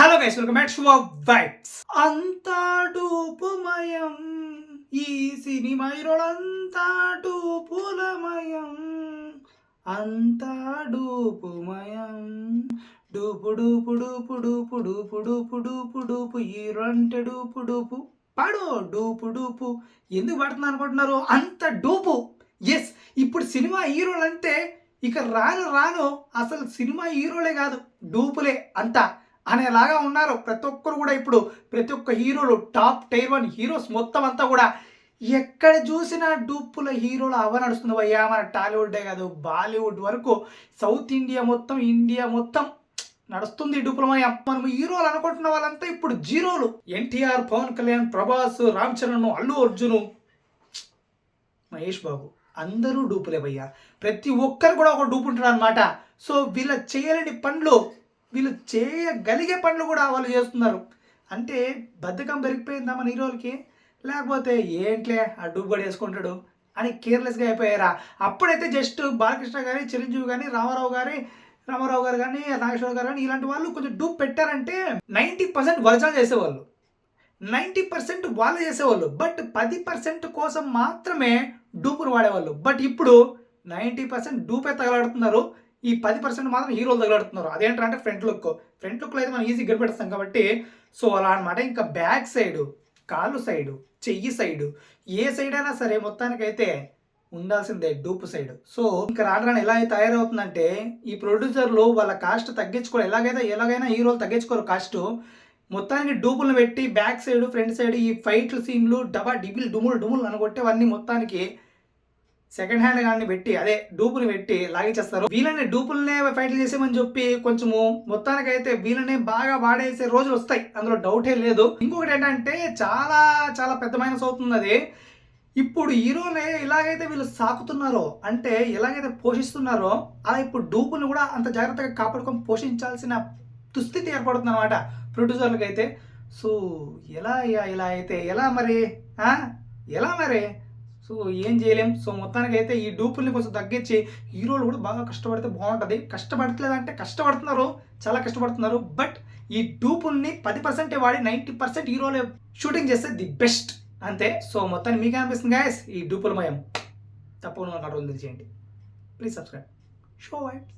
Hello guys welcome back to vibes అంతా డూపుమయం ఈ సినిమా హీరోలంతా డూపులమయం అంతా డూపుమయం dupe dupe dupe dupe dupe dupe dupe dupe hero అంటే డూపు డూపు పాడు డూపు డూపు. ఎందుకు పడుతున్నా అనుకుంటున్నారు? అంత డూపు. ఎస్ ఇప్పుడు సినిమా హీరోలు అంటే ఇక రాను రాను అసలు సినిమా హీరోలే కాదు డూపులే అంతా. అనేలాగా ఉన్నారు. ప్రతి ఒక్కరు కూడా ఇప్పుడు ప్రతి ఒక్క హీరోలు టాప్ టైర్ వన్ హీరోస్ మొత్తం అంతా కూడా ఎక్కడ చూసినా డూప్పుల హీరోలు అవ నడుస్తుంది అయ్యా మన టాలీవుడ్డే కాదు బాలీవుడ్ వరకు సౌత్ ఇండియా మొత్తం ఇండియా మొత్తం నడుస్తుంది డూపులమయం మనం హీరోలు అనుకుంటున్న వాళ్ళంతా ఇప్పుడు జీరోలు. ఎన్టీఆర్ పవన్ కళ్యాణ్ ప్రభాస్ రామ్ చరణ్ అల్లు అర్జును మహేష్ బాబు అందరూ డూపులే భయ్యా. ప్రతి ఒక్కరు కూడా ఒక డూపు ఉంటారు అనమాట సో వీళ్ళ చేయలేని పనులు వీళ్ళు చేయగలిగే పనులు కూడా వాళ్ళు చేస్తున్నారు. అంటే బద్ధకం పెరిగిపోయిందా మన హీరోలకి? లేకపోతే ఏంట్లే ఆ డూబ్ కూడా వేసుకుంటాడు అని కేర్లెస్గా అయిపోయారా? అప్పుడైతే జస్ట్ బాలకృష్ణ గారి చిరంజీవి కానీ రామారావు గారి రామారావు గారు కానీ నాగేశ్వర గారు కానీ ఇలాంటి వాళ్ళు కొంచెం డూప్ పెట్టారంటే నైంటీ పర్సెంట్ ఒరిజినల్ చేసేవాళ్ళు. నైంటీ పర్సెంట్ వాళ్ళు చేసేవాళ్ళు. బట్ పది పర్సెంట్ కోసం మాత్రమే డూపులు వాడేవాళ్ళు. బట్ ఇప్పుడు నైంటీ పర్సెంట్ డూపే తగలాడుతున్నారు. ఈ పది పర్సెంట్ మాత్రం హీరోలు తగలాడుతున్నారు అదేంటంటే ఫ్రంట్ లుక్. ఫ్రంట్ లుక్లో అయితే మనం ఈజీ గడిపెడతాం కాబట్టి సో అలా అనమాట ఇంకా బ్యాక్ సైడు కాలు సైడు చెయ్యి సైడు ఏ సైడ్ అయినా సరే మొత్తానికైతే ఉండాల్సిందే డూప్ సైడ్. సో ఇంకా రాను రాను ఎలా తయారవుతుందంటే ఈ ప్రొడ్యూసర్లు వాళ్ళ కాస్ట్ తగ్గించుకోరు ఎలాగైతే ఎలాగైనా హీరోలు తగ్గించుకోరు కాస్ట్. మొత్తానికి డూపులు పెట్టి బ్యాక్ సైడ్ ఫ్రంట్ సైడ్ ఈ ఫైట్లు సీన్లు డబా డిబిల్ డుములు డుములు అనగొట్టేవన్నీ మొత్తానికి సెకండ్ హ్యాండ్ కానీ పెట్టి అదే డూపులు పెట్టి లాగించేస్తారు. వీళ్ళని డూపుల్నే ఫైట్లు చేసేమని చెప్పి కొంచెము మొత్తానికైతే వీళ్ళనే బాగా వాడేసే రోజులు వస్తాయి. అందులో డౌటే లేదు. ఇంకొకటి ఏంటంటే చాలా చాలా పెద్ద మైనస్ అవుతుంది అది. ఇప్పుడు హీరోనే ఇలాగైతే వీళ్ళు సాకుతున్నారో అంటే ఎలాగైతే పోషిస్తున్నారో అలా ఇప్పుడు డూపుని కూడా అంత జాగ్రత్తగా కాపాడుకొని పోషించాల్సిన దుస్థితి ఏర్పడుతుంది అనమాట ప్రొడ్యూసర్లకైతే. సో ఎలా అయ్యా ఇలా అయితే? ఎలా మరి? ఎలా మరి? సో ఏం చేయలేం. సో మొత్తానికి అయితే ఈ డూపుల్ని కొంచెం తగ్గించి హీరోలు కూడా బాగా కష్టపడితే బాగుంటుంది. కష్టపడట్లేదంటే కష్టపడుతున్నారు. చాలా కష్టపడుతున్నారు. బట్ ఈ డూపుల్ని పది పర్సెంటే వాడి నైంటీ పర్సెంట్ హీరోలు షూటింగ్ చేస్తే ది బెస్ట్. అంతే. సో మొత్తాన్ని మీకు అనిపిస్తుంది గాయస్ ఈ డూపులమయం తప్పకుండా కంట్రోల్ చేయండి ప్లీజ్ సబ్స్క్రైబ్. Show vibes